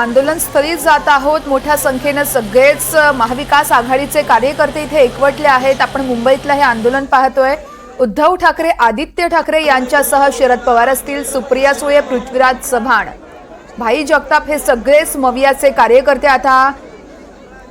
आंदोलनस्थळी जात आहोत. मोठ्या संख्येनं सगळेच महाविकास आघाडीचे कार्यकर्ते इथे एकवटले आहेत. आपण मुंबईतलं हे आंदोलन पाहतोय. उद्धव ठाकरे आदित्य ठाकरे यांच्यासह शरद पवार असतील सुप्रिया सुळे पृथ्वीराज चव्हाण. भाई जगताप हे सगळेच मवियाचे कार्यकर्ते आता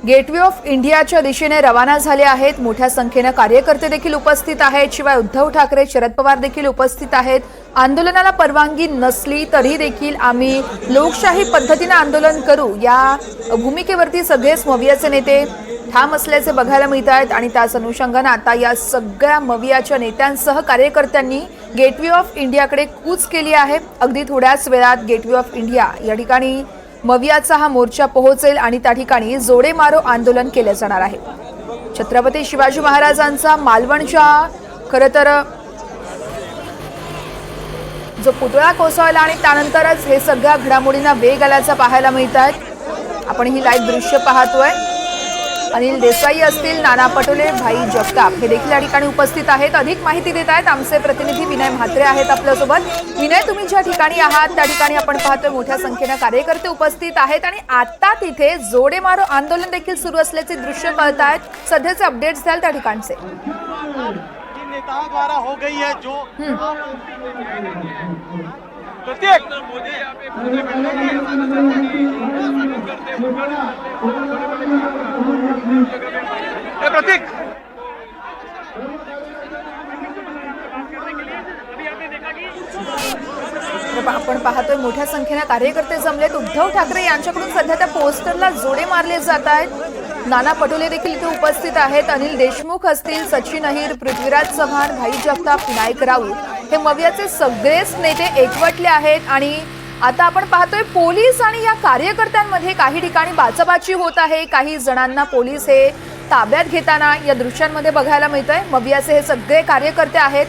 गेटवे ऑफ इंडियाच्या दिशेने रवाना झाले आहेत. मोठ्या संख्येनं कार्यकर्ते देखील उपस्थित आहेत. शिवाय उद्धव ठाकरे शरद पवार देखील उपस्थित आहेत. आंदोलनाला परवानगी नसली तरी देखील आम्ही लोकशाही पद्धतीनं आंदोलन करू. या भूमिकेवरती सगळेच मवियाचे नेते ठाम असल्याचे बघायला मिळत आहेत आणि त्याच अनुषंगानं आता या सगळ्या मवियाच्या नेत्यांसह कार्यकर्त्यांनी गेटवे ऑफ इंडियाकडे कूच केली आहे. अगदी थोड्याच वेळात गेटवे ऑफ इंडिया या ठिकाणी मवियाचा हा मोर्चा पोहोचेल आणि त्या ठिकाणी जोडे मारो आंदोलन केले जाणार आहे. छत्रपती शिवाजी महाराजांचा मालवणच्या खरं तर जो पुतळा कोसळला आणि त्यानंतरच हे सगळ्या घडामोडींना वेग आल्याचं पाहायला मिळत आहेत आपण ही लाईव्ह दृश्य पाहतोय. अनिल देसाई असतील नाना पटोले भाई जगताप हे देखील या ठिकाणी उपस्थित आहेत. अधिक माहिती देत आहेत आमचे प्रतिनिधी विनय म्हात्रे आहेत आपल्यासोबत. विनय तुम्ही ज्या ठिकाणी आहात त्या ठिकाणी आपण पाहतोय मोठ्या संख्येनं कार्यकर्ते उपस्थित आहेत आणि आता तिथे जोडे मारो आंदोलन देखील सुरू असल्याचे दृश्य कळत आहेत सध्याचे अपडेट्स द्याल त्या ठिकाणचे. नेताओं द्वारा हो गई है जो प्रत्येक प्रतीक! आपण पाहतोय मोठ्या संख्येने कार्यकर्ते जमलेत. उद्धव ठाकरे यांच्याकडून सध्या त्या पोस्टरला जोडे मारले जात आहेत. नाना पटोले देखील इथे उपस्थित आहेत. अनिल देशमुख असतील सचिन अहिर पृथ्वीराज चव्हाण भाई जगताप विनायक राऊत. हे मवियाचे सगळेच नेते एकवटले आहेत आणि आता आपण पाहतोय पोलीस आणि या कार्यकर्त्यांमध्ये काही ठिकाणी बाचाबाची होत आहे. काही जणांना पोलीस हे ताब्यात घेताना या दृश्यांमध्ये बघायला मिळतंय. मवियाचे हे सगळे कार्यकर्ते आहेत.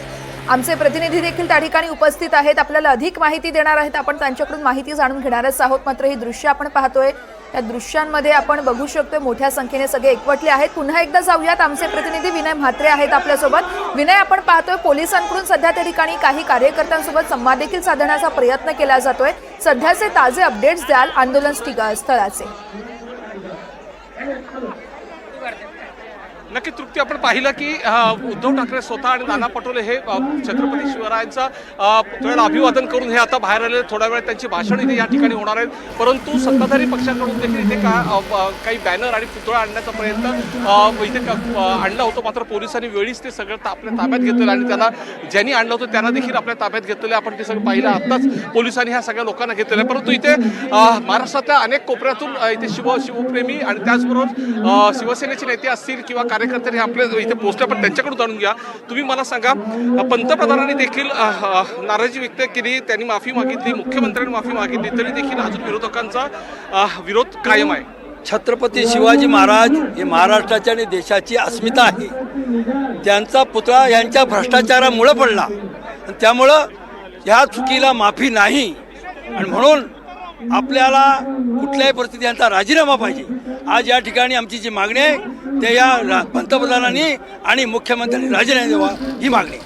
आमचे प्रतिनिधी देखील त्या ठिकाणी उपस्थित आहेत. आपल्याला अधिक माहिती देणार आहेत. आपण त्यांच्याकडून माहिती जाणून घेणारच आहोत. मात्र ही दृश्य आपण पाहतोय. या दृश्यांमध्ये आपण बघू शकतोय मोठ्या संख्येने सगळे एकवटले आहेत. पुन्हा एकदा जाऊयात. आमचे प्रतिनिधी विनय म्हात्रे आहेत आपल्यासोबत. विनय आपण पाहतोय पोलिसांकडून सध्या त्या ठिकाणी काही कार्यकर्त्यांसोबत संवाद देखील साधण्याचा प्रयत्न केला जातोय. सध्याचे ताजे अपडेट्स द्याल आंदोलन स्थळाचे. नक्की तृप्ती आपण पाहिलं की उद्धव ठाकरे स्वतः आणि नाना पटोले हे छत्रपती शिवरायांचा पुतळ्याला अभिवादन करून हे आता बाहेर आले थोड्या वेळ त्यांची भाषण इथे या ठिकाणी होणार आहेत परंतु सत्ताधारी पक्षाकडून देखील इथे का काही बॅनर आणि पुतळा आणण्याचा प्रयत्न इथे आणला होता. मात्र पोलिसांनी वेळीच ते सगळं आपल्या ताब्यात घेतलेलं आणि त्यांना ज्यांनी आणलं होतं त्यांना देखील आपल्या ताब्यात घेतलेलं आपण ते सगळं पाहिलं. आत्ताच पोलिसांनी ह्या सगळ्या लोकांना घेतलेलं आहे. परंतु इथे महाराष्ट्रातल्या अनेक कोपऱ्यातून इथे शिव शिवप्रेमी आणि त्याचबरोबर शिवसेनेचे नेते असतील किंवा कार्यकर्त्यांनी हे आपल्या इथे पोहोचले पण त्यांच्याकडून जाणून घ्या. तुम्ही मला सांगा पंतप्रधानांनी देखील नाराजी व्यक्त केली त्यांनी माफी मागितली मुख्यमंत्र्यांनी माफी मागितली तरी देखील अजून विरोधकांचा विरोध कायम आहे. छत्रपती शिवाजी महाराज हे महाराष्ट्राची आणि देशाची अस्मिता आहे. त्यांचा पुतळा यांच्या भ्रष्टाचारामुळं पडला. आणि त्यामुळं ह्या चुकीला माफी नाही. आणि म्हणून आपल्याला कुठल्याही परिस्थितीत यांचा राजीनामा पाहिजे आज या ठिकाणी आमची जी मागणी आहे ते या पंतप्रधानांनी आणि मुख्यमंत्र्यांनी राजीनामा द्यावा ही मागणी.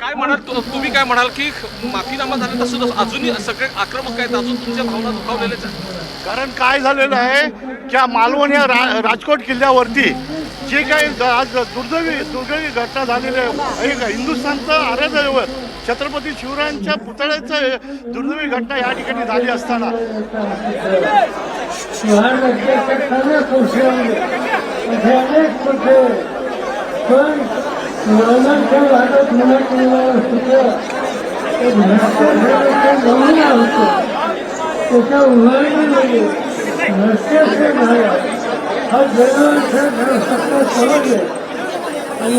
काय म्हणाल तु- तुम्ही काय म्हणाल की माफीनामा झाला तसं तसं अजूनही सगळे आक्रमक आहेत अजून तुमच्या भावना दुखावलेल्याच आहेत कारण काय झालेलं आहे त्या मालवण या रा राजकोट किल्ल्यावरती जे काही आज दुर्दैवी दुर्दैवी घटना झालेली आहे हिंदुस्थानचं आराध्य छत्रपती शिवरायांच्या पुतळ्याचं दुर्दैवी घटना या ठिकाणी झाली असताना लहान राज्याच्या सर्व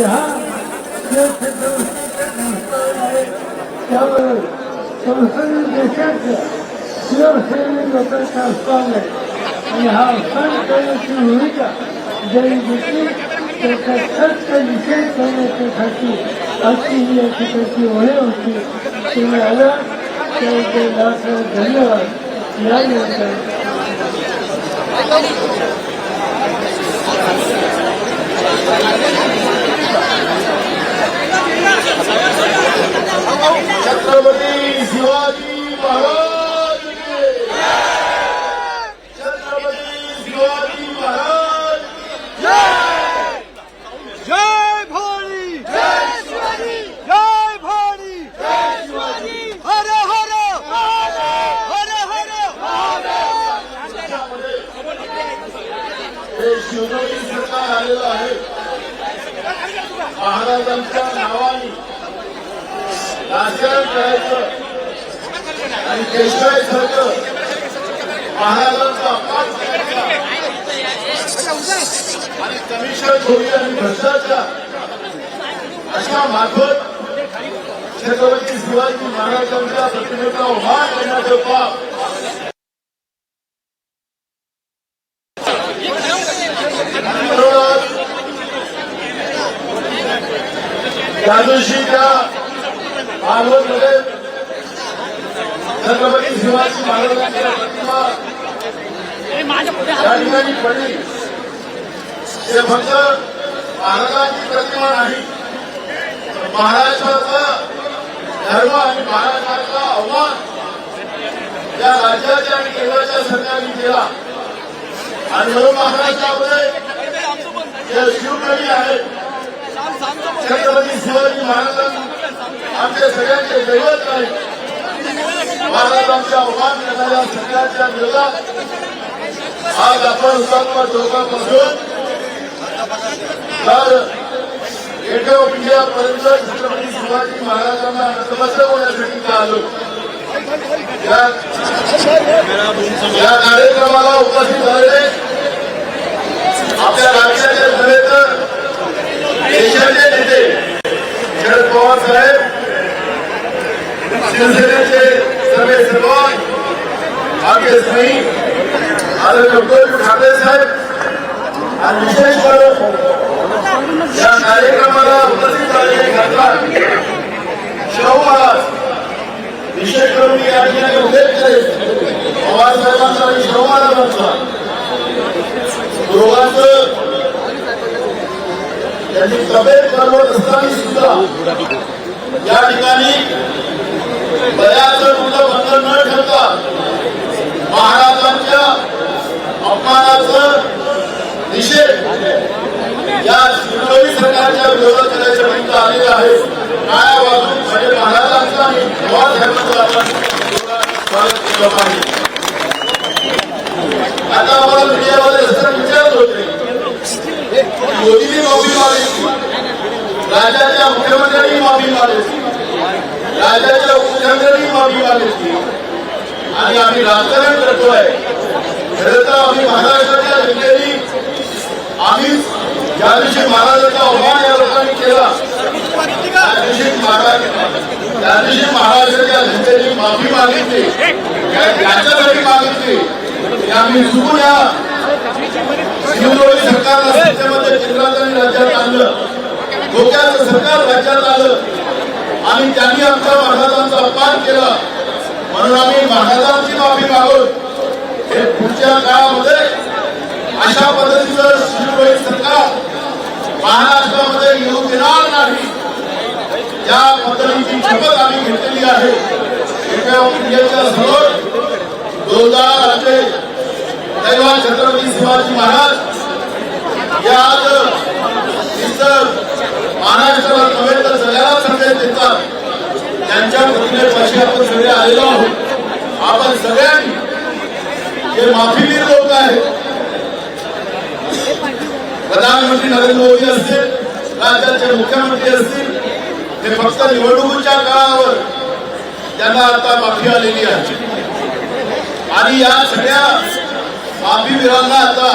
हा त्यामुळे संपूर्ण देशाच्या शिवसेने लोकांचा अफवान आहे आणि हा अफवान करण्याची भूमिका जरी घेतली त्याचा सत्य विषय करण्याच्यासाठी अशी ही या ठिकाणची वळे होती ते आला त्याबद्दल लाख धन्यवाद या निमित्ताने Thank you. छत्रपती शिवाजी महाराज छत्रपती शिवाजी महाराज जय भोळी जय शिवाजी जय भोळी जय शिवाजी हर हर। हर हर। हे शिवराजी सरकार आलेलं आहे. महाराजांच्या नावाने राजकारण करायचं आणि पेशवाईसारखं महाराजांचा अपमान करायचा आणि कमिशन चोरी आणि भ्रष्टाचार अशा मार्फत छत्रपती शिवाजी महाराजांच्या प्रतिमेचा उभार करण्याचं पाप त्या दिवशी त्या मालवणमध्ये छत्रपती शिवाजी महाराजांच्या त्या ठिकाणी पडली ते फक्त महाराजांची प्रतिमा नाही महाराष्ट्राचा धर्म आणि महाराष्ट्राचा अवमान या राज्याच्या आणि केंद्राच्या सरकारने केला आणि म्हणून महाराष्ट्रामध्ये जे शिवकवी आहेत छत्रपती शिवाजी महाराजांना आमच्या सगळ्यांचे दैवत आहे महाराजांच्या अवमान करणाऱ्या सगळ्यांच्या विरोधात आज आपण हुतात्मा चौकापासून तर गेट ऑफ इंडियापर्यंत छत्रपती शिवाजी महाराजांना नतमस्तक होण्यासाठी इथं आलो. या या कार्यक्रमाला उपस्थित झालेले आपल्या राज्याचे खरे तर देशाचे नेते शरद पवार साहेब शिवसेनेचे सर्वे सर्वान आगे नाही आदरणीय उद्धव ठाकरे साहेब आणि विशेष करून या कार्यक्रमाला उपस्थित झालेले खासदार शाहू महाराज विशेष करून मी या ठिकाणी उल्लेख करेल पवार साहेबांचा आणि शाहू महाराजांचा दोघांचं त्यांनी तब्येत करवत असताना सुद्धा या ठिकाणी बऱ्याच मुलं बंधन न ठेवता महाराजांच्या अपमानाचं निषेध या शिवसेना सरकारच्या विरोधात करायच्या निमित्त आलेले आहे काय वाजून म्हणजे महाराजांचा आणि पवार आपण स्वागत केलं पाहिजे. आता आम्हाला मीडियामध्ये असं विचारत होते. मोदींनी माफी मागितली राज्याच्या मुख्यमंत्र्यांनी माफी मागितली राज्याच्या उपमुख्यमंत्र्यांनी माफी मागितली आणि आम्ही राजकारण करतोय. खरं तर आम्ही महाराष्ट्राच्या जनतेने आम्ही ज्या दिवशी महाराजांचा अवमान या लोकांनी केला त्या दिवशी महाराज त्या दिवशी महाराष्ट्राच्या जनतेने माफी मागितली. या- याच्यासाठी मागितली. की आम्ही चुकून या शिवजोडी सरकारला सत्तेमध्ये केंद्रात आणि राज्यात आणलं. गोव्याचं सरकार राज्यात आलं. आणि त्यांनी आमच्या महाराजांचा म्हणून आम्ही महाराजांची माफी मागून हे पुढच्या काळामध्ये अशा पद्धतीचं शिवजोडी सरकार महाराष्ट्रामध्ये येऊ देणार नाही. या पद्धतीची शपथ आम्ही घेतलेली आहे. एका समोर दैवा छत्रपती शिवाजी महाराज या आज इतर महाराष्ट्राला नव्हे तर सगळ्याला संदेश देतात. त्यांच्या प्रतिमेपाशी आपण सगळे आलेलो आपण सगळ्यांनी जे माफीवीर लोक आहेत. प्रधानमंत्री नरेंद्र मोदी असतील राज्याचे मुख्यमंत्री असतील हे फक्त निवडणुकीच्या काळावर त्यांना आता माफी आलेली आहे. आणि या सगळ्या माफीवीरांना आता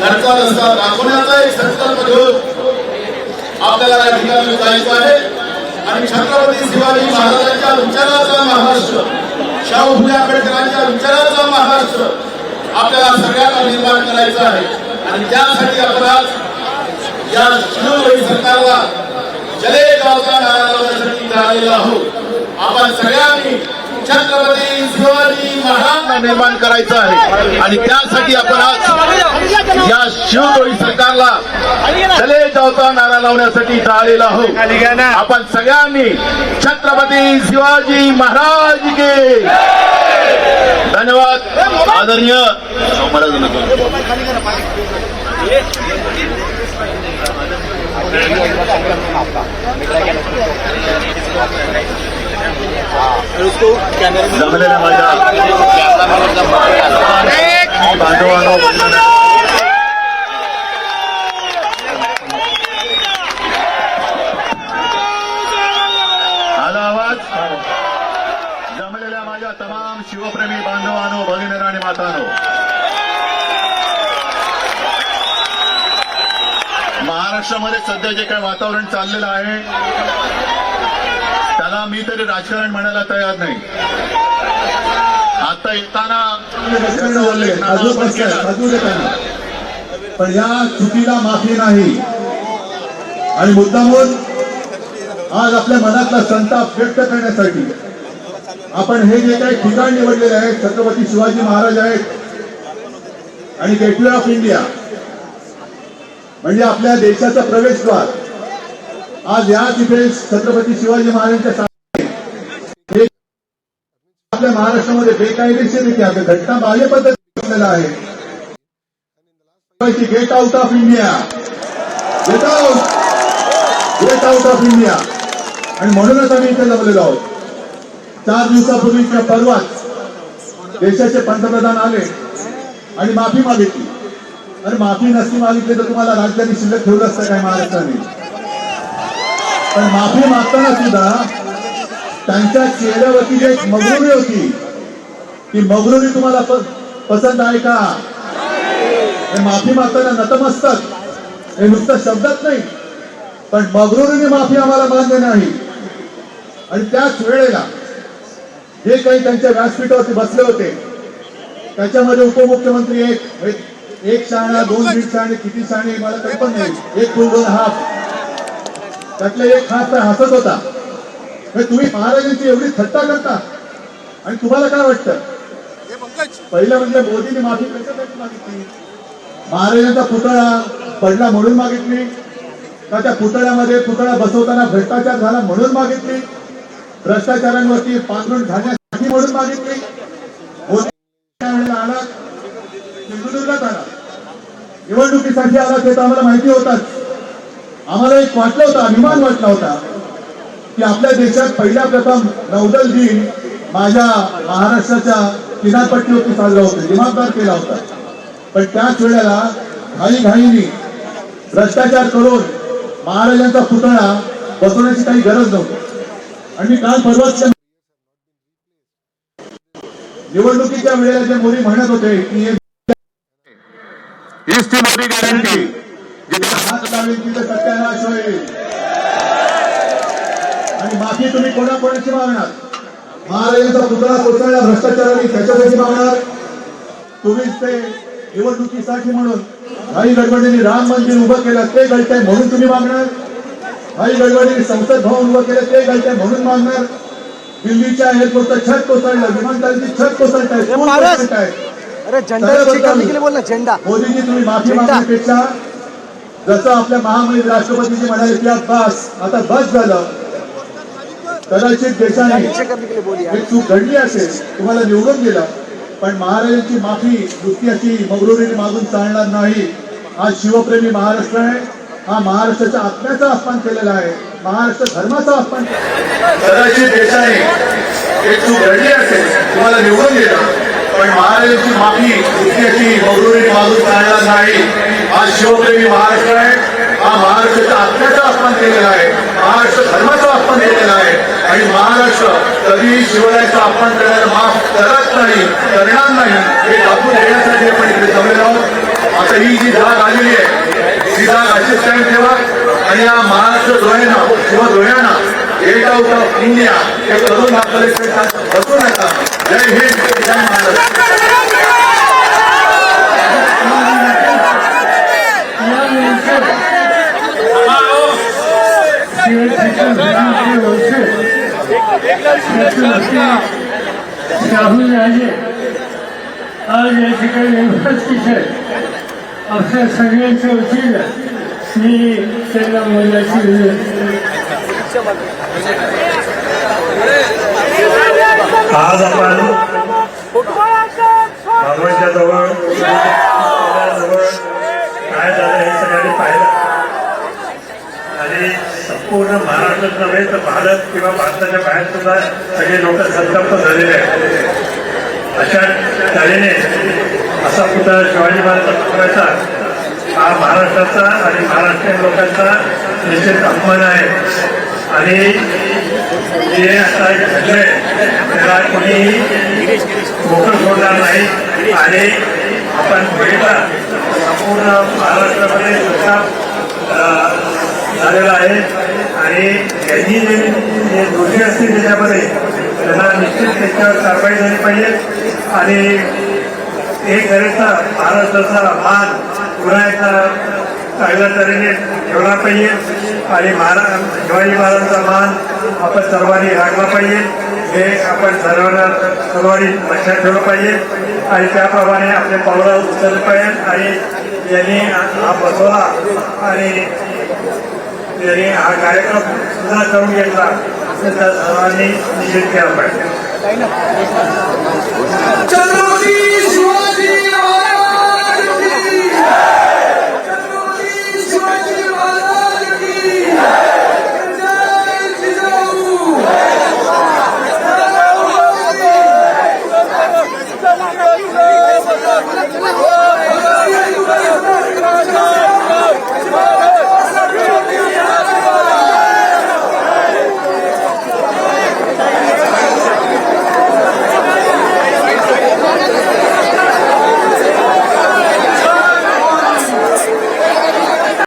घरचा रस्ता दाखवण्याचा एक संकल्प घेऊन आपल्याला या ठिकाणी जायचं आहे. आणि छत्रपती शिवाजी महाराजांच्या विचाराचा महाराष्ट्र. शाहू फुले आंबेडकरांच्या विचाराचा महाराष्ट्र आपल्याला सगळ्यांना निर्माण करायचा आहे. आणि त्यासाठी आपण आज या शिवजोडी सरकारला जले गावचा नारा लावण्यासाठी आलेलो आहोत. आपण सगळ्यांनी छत्रपती शिवाजी महाराज निर्माण करायचं आहे. आणि त्यासाठी आपण आज या शिवतोळी सरकारला चले जावता नारा लावण्यासाठी इथं आलेलो आहोत. आपण सगळ्यांनी छत्रपती शिवाजी महाराज के धन्यवाद आदरणीय आला आवाज? जमलेल्या माझ्या तमाम शिवप्रेमी आणि मातानो. महाराष्ट्रामध्ये सध्या जे काही वातावरण चाललेलं आहे त्याला मी तरी राजकारण म्हणायला तयार नाही. आता येताना पण या चुकीला माफी नाही. आणि मुद्दामून आज आपल्या मनातला संताप व्यक्त करण्यासाठी आपण हे जे काही ठिकाण निवडलेले आहे छत्रपती शिवाजी महाराज आहेत आणि गेटवे ऑफ इंडिया म्हणजे आपल्या देशाचा प्रवेशद्वार आज या तिथे छत्रपती शिवाजी महाराजांच्या आपल्या महाराष्ट्रामध्ये बेकायदेशीरित्या घटना बाह्य पद्धतीला आहे. Get out of India. Get out get out of India. आणि म्हणूनच आम्ही इथे जमलेलो आहोत. चार दिवसापूर्वीच्या पर्वात देशाचे पंतप्रधान आले आणि माफी मागितली. आणि माफी नसती मागितली तर तुम्हाला राजधानी शिल्लक ठेवलं असतं काय महाराष्ट्राने? पण माफी मागताना सुद्धा त्यांच्या चेहऱ्यावरती जी एक मगरुरी होती ती मगरुरी तुम्हाला पसंत आहे का? हे माफी मागताना नतमस्तक. हे नुसतं शब्दात नाही. पण मगरुरीने माफी आम्हाला मान्य नाही. आणि त्याच वेळेला जे काही त्यांच्या व्यासपीठावरती बसले होते त्याच्यामध्ये उपमुख्यमंत्री एक एक- एक दोन दीड शाळे किती शाळे मला कल्पना नाही. एक फुल दोन हाफ त्यातले एक तर हसत होता. हे तुम्ही महाराजांची एवढी थट्टा करता. आणि तुम्हाला काय वाटतं? पहिलं म्हणजे मोदीने माफी कशासाठी मागितली? महाराजांचा पुतळा पडला म्हणून मागितली. का त्या पुतळ्यामध्ये पुतळा बसवताना भ्रष्टाचार झाला म्हणून मागितली? भ्रष्टाचारांवरती पांघरून घालण्यासाठी म्हणून मागितली? मोदी त्यावेळेला आला सिंधुदुर्गात आला निवडणुकीसाठी आला ते तर आम्हाला माहिती होताच. आम्हाला एक वाटलं होतं अभिमान वाटला होता की आपल्या देशात पहिल्या प्रथम नौदल दिन माझ्या महाराष्ट्राच्या किनारपट्टीवरती चालला होता दिमागदार केला होता. पण त्याच वेळेला घाई घाईनी भ्रष्टाचार करून महाराजांचा पुतळा बसवण्याची काही गरज नव्हती. आणि मी काल परवाच निवडणुकीच्या वेळेला जे मोदी म्हणत होते की हे गॅरंटी लावेल तिथे सत्यानाश होईल. आणि माफी तुम्ही कोणाकोणाची मागणार? महाराजांचा पुतळा कोसळला भ्रष्टाचाराने त्याच्यासाठी मागणार. तुम्हीच ते निवडणुकीसाठी म्हणून काही गडबडीने राम मंदिर उभं केलं ते गळतंय म्हणून तुम्ही मागणार. काही गडबडीने संसद भवन उभं केलं ते गळतंय म्हणून मागणार. दिल्लीच्या एअरपोर्टचं छत कोसळलं विमानतळाची छत कोसळत आहे पूल कोसळत आहे अरे झंडा चेक करने के लिए बोलना झंडा. मोदीजी तुम्ही माफी मागण्यापेक्षा जसं आपल्या महामहिम राष्ट्रपतीजी म्हणाले की बस आता बस झालं. कदाचित देशाने चेक ही चूक घडली असेल तुम्हाला निवडून गेलं पण महाराजांची माफी नुसती अशी मगरुरीने मागून चालणार नाही. हा शिवप्रेमी महाराष्ट्र आहे. हा महाराष्ट्राच्या आत्म्याचा अपमान केलेला आहे. महाराष्ट्र धर्माचा अपमान कदाचित देशाने एक चूक घडली असेल तुम्हाला निवडून गेलं पण महाराजांची माफी दुसऱ्याची मगरुरीने मागून चालणार नाही. आज शिवप्रेमी महाराष्ट्र आहे. हा महाराष्ट्राच्या आत्म्याचा अपमान केलेला आहे. महाराष्ट्र धर्माचा अपमान केलेला आहे. आणि महाराष्ट्र कधीही शिवरायाचा अपमान करायला माफ करत नाही करणार नाही हे दाखवून देण्यासाठी आपण इकडे जमलेलो आहोत. आता ही जी जाग आलेली आहे ही जाग अशीच कायम ठेवा. आणि या महाराष्ट्र धोळ्यांना किंवा धोळ्यांना गेट आउट ऑफ इंडिया हे करून दाखवले बसू नका. जय हिंद जय महाराष्ट्र. राहुल राजे आज या ठिकाणी उपस्थित आहे आपल्या सगळ्यांच्या वतीनं मी त्यांना बोलण्याची विनंती आज आपण बाबांच्या जवळ जवळ काय झालं हे सगळ्यांनी पाहिलं आणि पूर्ण महाराष्ट्रात नव्हे तर भारत किंवा भारताच्या बाहेर सुद्धा सगळे लोक संतप्त झालेले आहेत. अशा तऱ्हेने असा पुतळा शिवाजी महाराजांचा हा महाराष्ट्राचा आणि महाराष्ट्रीयन लोकांचा निश्चित अपमान आहे. आणि जे आता घडले त्याला कोणीही मोकळ सोडणार नाही. आणि आपण बघितला संपूर्ण महाराष्ट्रामध्ये सुद्धा झालेला आहे. आणि यांनी जे दोषी असतील त्याच्यामध्ये त्यांना निश्चित त्याच्यावर कारवाई झाली पाहिजे. आणि एक तऱ्हेचा महाराष्ट्राचा मान पुन्हा एकदा चांगल्या तऱ्हेने ठेवला पाहिजे. आणि महाराज शिवाजी महाराजांचा मान आपण सर्वांनी राखला पाहिजे. हे आपण सर्वांना सर्वांनी लक्षात ठेवलं पाहिजे. आणि त्याप्रमाणे आपले पावलं उचललं पाहिजे आणि यांनी हा बसवला. आणि त्याने हा कार्यक्रम सुद्धा करून घेतला असं त्या सर्वांनी निषेध केला पाहिजे.